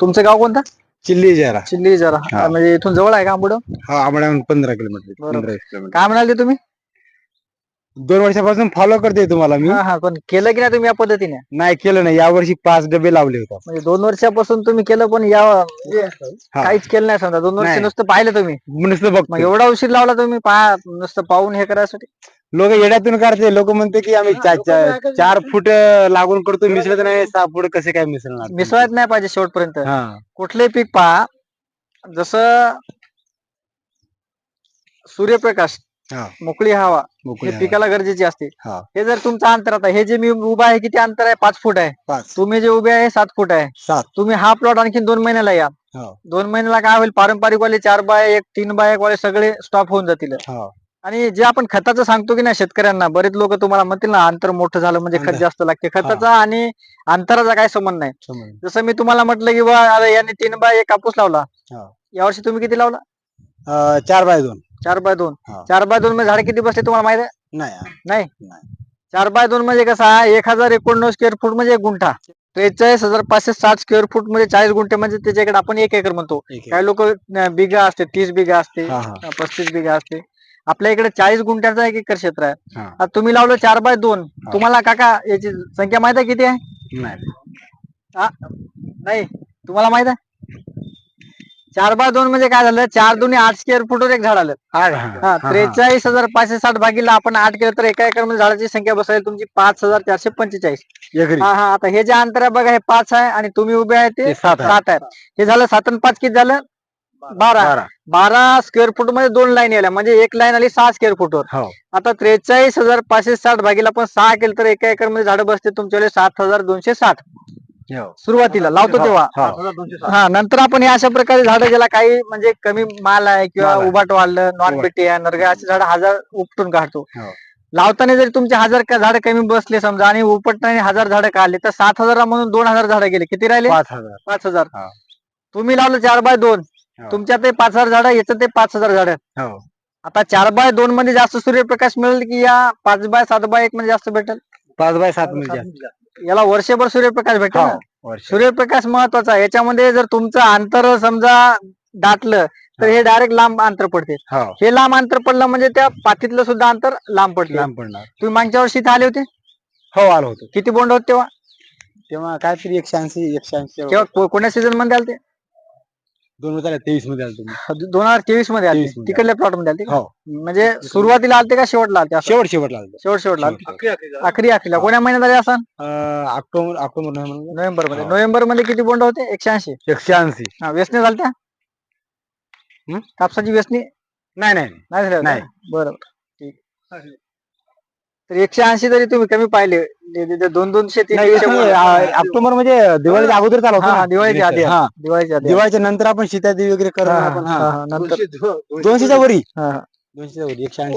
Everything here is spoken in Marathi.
तुमचं गाव कोणतं? चिल्ली जरा. चिल्ली जरा. हा. म्हणजे इथून जवळ आहे का आंबुडं? हा आम्हाला पंधरा किलोमीटर. बरोबर. पंधरा किलोमीटर. काय म्हणाले तुम्ही? दोन वर्षापासून फॉलो करते तुम्हाला मी. हा हा पण केलं की नाही तुम्ही या पद्धतीने? नाही केलं नाही. यावर्षी पाच डबे लावले होते. म्हणजे दोन वर्षापासून तुम्ही केलं पण या म्हणजे हा. काहीच केलं नाही समजा. दोन वर्ष नाही. नुसतं पाहिलं तुम्ही. नुसतं मग बघ एवढा उशीर लावला तुम्ही पहा नुसतं पाहून हे करायसाठी. लोक येड्यातून काढते लोक म्हणते की आम्ही चा- चा- चार फूट अं, लागून करतो मिसळत नाही सहा फूट कसे काय मिसळणार? मिसळत नाही पाहिजे शेवटपर्यंत. हा. कुठलंही पीक पहा. जसं सूर्यप्रकाश मोकळी हवा. मोकळी हे हवा. पिकाला गरजेची असते. हा. हे जर तुमचं अंतर आता हे जे मी उभा आहे किती अंतर आहे? पाच फूट आहे. पाच. तुम्ही जे उभे आहे सात फूट आहे. सात. तुम्ही हा प्लॉट आणखी दोन महिन्याला या. हो. दोन महिन्याला काय होईल? पारंपरिक वाले चार बाय एक तीन बाय एक वाले सगळे स्टॉप होऊन जातील. हो. आणि जे आपण खताचं सांगतो की नाही शेतकऱ्यांना बरेच लोक तुम्हाला म्हणतील ना अंतर मोठं झालं म्हणजे खत अंतर. जास्त लागते. खताचा आणि अंतराचा काय संबंध नाही. समजलं. जसं मी तुम्हाला म्हटलं की बा अरे याने तीन बाय एक कापूस लावला. हो. यावर्षी तुम्ही किती लावला? अं, चार बाय दोन. चार बाय दोन हा. चार बाय दोन मध्ये झाड किती बसले तुम्हाला माहिती आहे नाही हा. नाही नाही. चार बाय दोन म्हणजे कसा एक हजार एकोणनव्वद स्क्वेअर फूट म्हणजे एक गुंठा त्रेचाळीस हजार पाचशे साठ स्क्वेअर फूट म्हणजे चाळीस गुंठे म्हणजे त्याच्याकडे आपण एक एकर म्हणतो. काही लोक बिघा असते तीस बिघा असते हा, हा. पस्तीस बिघा असते आपल्या इकडे चाळीस गुंठ्याचा एक एकर क्षेत्र आहे हा. आता तुम्ही लावलं चार बाय दोन तुम्हाला काका याची संख्या माहीत आहे किती आहे नाही हा? नाही तुम्हाला माहीत आहे चार बाय दोन म्हणजे काय झालं? चार दोन्ही आठ स्क्वेअर फुटवर एक झाड आलं. हा. त्रेचाळीस हजार पाचशे साठ भागीला आपण आठ केलं तर एका एकरमध्ये झाडाची संख्या बसायला तुमची पाच हजार चारशे पंचेचाळीस. हा हा आता हे जे अंतर आहे बघा हे पाच आहे आणि तुम्ही उभे आहे ते सात आहे. हे झालं सात आणि पाच किती झालं? बारा. बारा. स्क्वेअर फूटमध्ये दोन लाईन आल्या म्हणजे एक लाईन आली सहा स्क्वेअर फूटवर हो. आता त्रेचाळीस हजार पाचशे साठ भागीला पण सहा केलं तर एका एकरमध्ये झाडं बसते तुमच्याकडे सात हजार दोनशे साठ. सुरुवातीला लावतो तेव्हा हो. हा नंतर आपण हे अशा प्रकारे झाडं ज्याला काही म्हणजे कमी माल आहे किंवा. उभाट वाढलं नॉन. पेटी आहे नरगा अशी झाडं हजार उपटून काढतो हो. लावताना जरी तुमचे हजार झाडं कमी बसले समजा आणि उपटताना हजार झाडं काढले तर सात हजार म्हणून दोन हजार झाडं गेले किती राहिले पाच हजार हा. तुम्ही लावलं चार बाय दोन हो. तुमच्या ते पाच हजार झाडं याचं ते पाच हजार झाडं हो आता चार बाय दोन मध्ये जास्त सूर्यप्रकाश मिळेल की या पाच बाय सात बाय एक मध्ये जास्त भेटेल पाच बाय सात म्हणजे. याला वर्षभर सूर्यप्रकाश भेटेल हो ना? वर्ष सूर्यप्रकाश महत्त्वाचा आहे. याच्यामध्ये जर तुमचं अंतर समजा दाटलं तर हे डायरेक्ट लांब अंतर पडते. हो. हे लांब अंतर पडलं म्हणजे त्या पातीतलं सुद्धा अंतर लांब पडते. लांब पडणार. तुम्ही मागच्या वर्षी इथे आले होते? हो आलो होतो. किती बोंड होते तेव्हा? तेव्हा काहीतरी एकशे ऐंशी एकशे ऐंशी तेव्हा को- कोण्या सीझनमध्ये आलते? दोन हजार तेवीसमध्ये आलो तुम्ही दोन हजार तेवीसमध्ये आले 23 मध्ये. तिकडल्या प्लॉटमध्ये आलते का? हो. म्हणजे सुरुवातीला आलते का शेवटला आलते असं? शेवट शेवटला आलते. शेवट. आखरी आखरीला कोण्या महिन्यात आले असं अं, ऑक्टोबर ऑक्टोबर नोव्हेंबर नोव्हेंबरमध्ये हो. नोव्हेंबरमध्ये किती बोंड होते? एकशे ऐंशी. एकशे ऐंशी. हा व्यसने झालत्या? हं? कापसाची व्यसनी? नाही नाही. नाही झाल्या नाही. होत्या? बरं. ठीक. तर एकशे ऐंशी तरी तुम्ही कमी पाहिले. दोन दोनशे तीन नाही, तीनशे नाही, बोंड. आ- ऑक्टोबर म्हणजे दिवाळीच्या अगोदर चालू हा, दिवाळीच्या आधी हा. दिवाळीच्या आधी दिवाळीच्या नंतर आपण शीतादी वगैरे हा, हा, आपण हा, हा. हा, नंतर दोनशेच्या वरी. हा, हा. दोनशेच्या वरी एकशे ऐंशी.